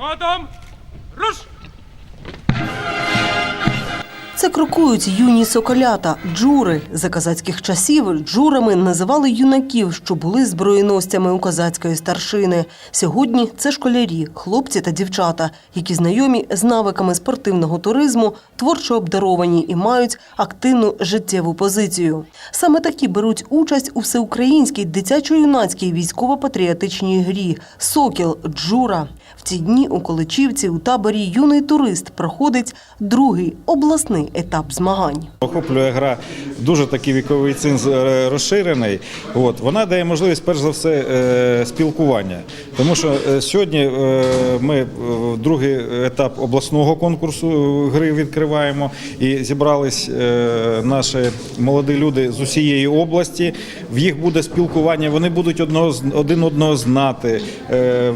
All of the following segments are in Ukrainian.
Ходом! Руш! Це крокують юні соколята, джури. За козацьких часів джурами називали юнаків, що були зброєносцями у козацької старшини. Сьогодні це школярі, хлопці та дівчата, які знайомі з навиками спортивного туризму, творчо обдаровані і мають активну життєву позицію. Саме такі беруть участь у всеукраїнській дитячо-юнацькій військово-патріотичній грі Сокіл Джура. В ці дні у Количівці у таборі юний турист проходить другий обласний етап змагань. Охоплює гра дуже такий віковий цинз е, розширений. От вона дає можливість, перш за все, е, спілкування. Тому що е, сьогодні ми другий етап обласного конкурсу гри відкриваємо і зібрались наші молоді люди з усієї області. В їх буде спілкування. Вони будуть одного один одного знати.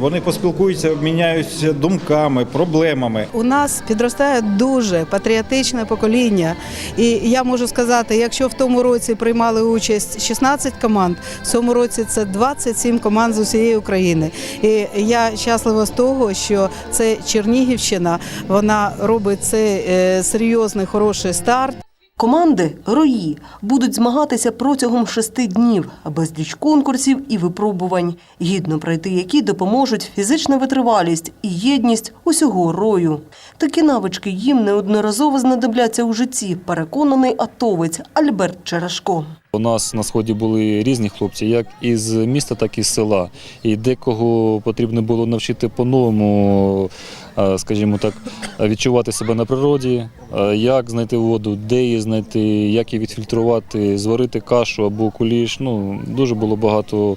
Вони поспілкуються, обміняються думками, проблемами. У нас підростає дуже патріотичне покоління. І я можу сказати, якщо в тому році приймали участь 16 команд, в цьому році це 27 команд з усієї України. І я щаслива з того, що це Чернігівщина, вона робить цей е, серйозний хороший старт. Команди рої будуть змагатися протягом шести днів, безліч конкурсів і випробувань, гідно пройти які допоможуть фізична витривалість і єдність усього рою. Такі навички їм неодноразово знадобляться у житті, переконаний атовець Альберт Черешко. У нас на сході були різні хлопці, як із міста, так і з села. І декого потрібно було навчити по-новому, е, скажімо так, відчувати себе на природі, е, як знайти воду, де її знайти, як її відфільтрувати, зварити кашу або куліш. Ну, дуже було багато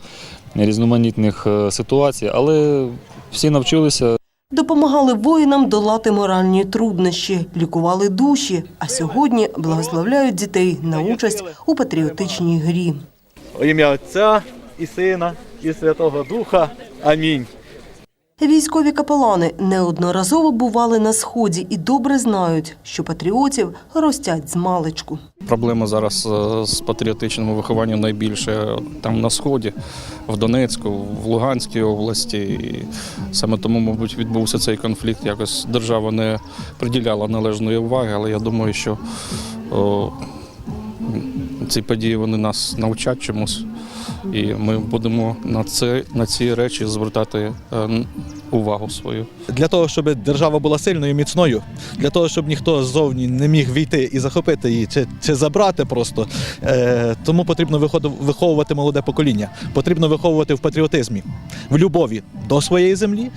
різноманітних е, ситуацій, але всі навчилися. Допомагали воїнам долати моральні труднощі, лікували душі, а сьогодні благословляють дітей на участь у патріотичній грі. У ім'я Отця і Сина, і Святого Духа. Амінь. Військові капелани неодноразово бували на сході і добре знають, що патріотів ростять з маличку. Проблема зараз е, з патріотичним вихованням найбільше там на сході, в Донецьку, в Луганській області. І саме тому, мабуть, відбувся цей конфлікт. Якось держава не приділяла належної уваги, але я думаю, що ці події вони нас навчать чомусь. І ми будемо на це на ці речі звертати е, увагу свою. Для того, щоб держава була сильною і міцною, для того, щоб ніхто ззовні не міг війти і захопити її чи, чи забрати просто. Е, тому потрібно виховувати молоде покоління. Потрібно виховувати в патріотизмі, в любові до своєї землі,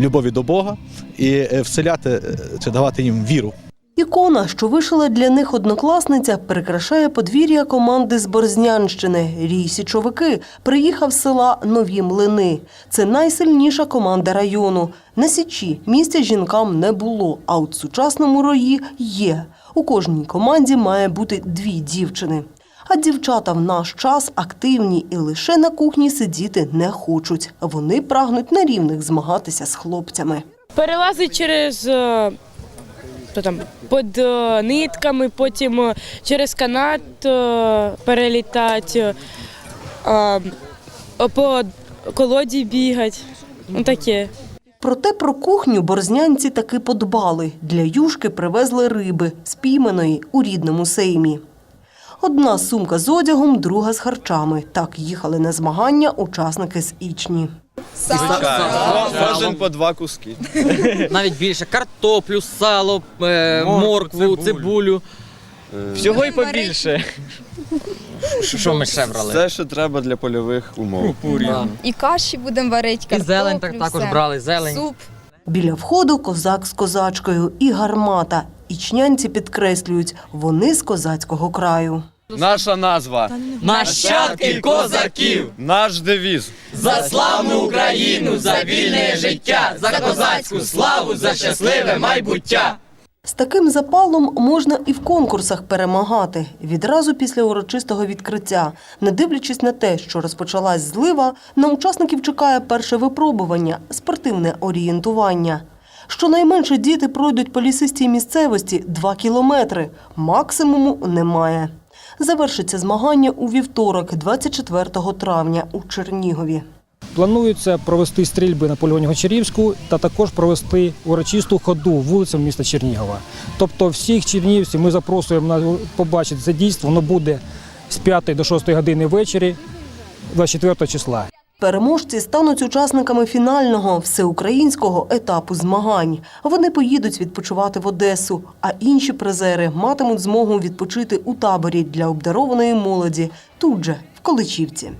любові до Бога і е, вселяти е, чи давати їм віру. Ікона, що вишила для них однокласниця, прикрашає подвір'я команди з Борзнянщини. Рій Січовики приїхав з села Нові Млини. Це найсильніша команда району. На Січі місця жінкам не було, а от сучасному рої є. У кожній команді має бути дві дівчини. А дівчата в наш час активні і лише на кухні сидіти не хочуть. Вони прагнуть на рівних змагатися з хлопцями. перелазить через е, там, під е, нитками, потім е, через канат е, перелітати, по колоді бігати. Ну, таке. Проте про кухню борзнянці таки подбали. Для юшки привезли риби, спійманої у рідному сеймі. Одна сумка з одягом, друга з харчами. Так їхали на змагання учасники з Ічні. Кожен по два куски. навіть більше картоплю, сало, е, моркву, цибулю. Всього й побільше. Що- Що ми ще брали? Все, що треба для польових умов. Да. І каші будемо варити, І картоплю, зелень так, також все. брали, зелень. Суп. Біля входу козак з козачкою і гармата. Ічнянці підкреслюють, вони з козацького краю. Наша назва. Нащадки козаків! Наш девіз. За славну Україну, за вільне життя, за козацьку славу, за щасливе майбуття! З таким запалом можна і в конкурсах перемагати відразу після урочистого відкриття. Не дивлячись на те, що розпочалась злива, на учасників чекає перше випробування спортивне орієнтування. Щонайменше діти пройдуть по лісистій місцевості 2 кілометри. Максимуму немає. Завершиться змагання у вівторок, 24 травня у Чернігові. Планується провести стрільби на полігоні Гончарівську та також провести урочисту ходу вулицям міста Чернігова. Тобто всіх чернігівців ми запрошуємо на побачити це дійство. Воно буде з 5 до 6 години ввечері 24 числа. Переможці стануть учасниками фінального всеукраїнського етапу змагань. Вони поїдуть відпочивати в Одесу, а інші призери матимуть змогу відпочити у таборі для обдарованої молоді тут же, в Количівці.